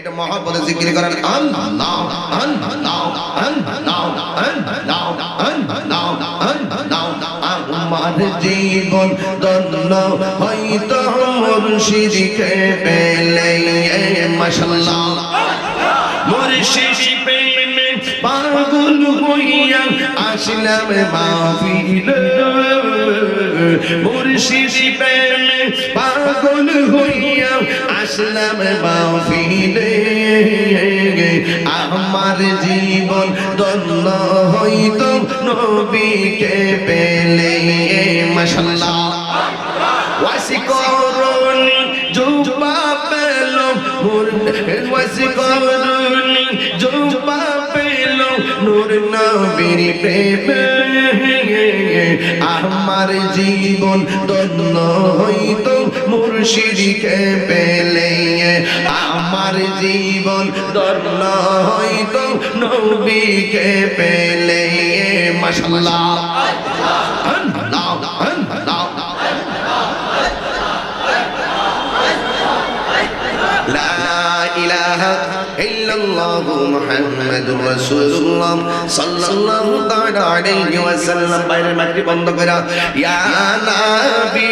এটা মহাপদে জিকির করেন। আল্লাহ আল্লাহ আল্লাহ আল্লাহ আল্লাহ আল্লাহ আমার জীবন দন্ন হয়তো মুর্শিদকে পেলে মাশাআল্লাহ মুর্শিদ প্রেমে পাগল হইয়া আসলাম মাহফিলে। মুর্শিদ প্রেমে পাগল হইয়া আসলাম মাহফিলে আমার জীবন দন্ন হইতো নবীকে পেলে। মাশাআল্লাহ। ওয়াসি করুনি জুবা পেল ওয়াসি করুনি জুবা পেল, নূর নবীর প্রেমে আমার জীবন দন্ন হইত মুর্শিদকে পেলে আমার জীবন দন্ন হইত নবীকে পেলে মাশাআল্লাহ আল্লাহ আল্লাহ لا إله ইল্লাল্লাহু মুহাম্মাদুর রাসূলুল্লাহ সাল্লাল্লাহু তাআলা আলাইহি ওয়াসাল্লাম। বাইরের মাইক বন্ধ করা ইয়া নাবী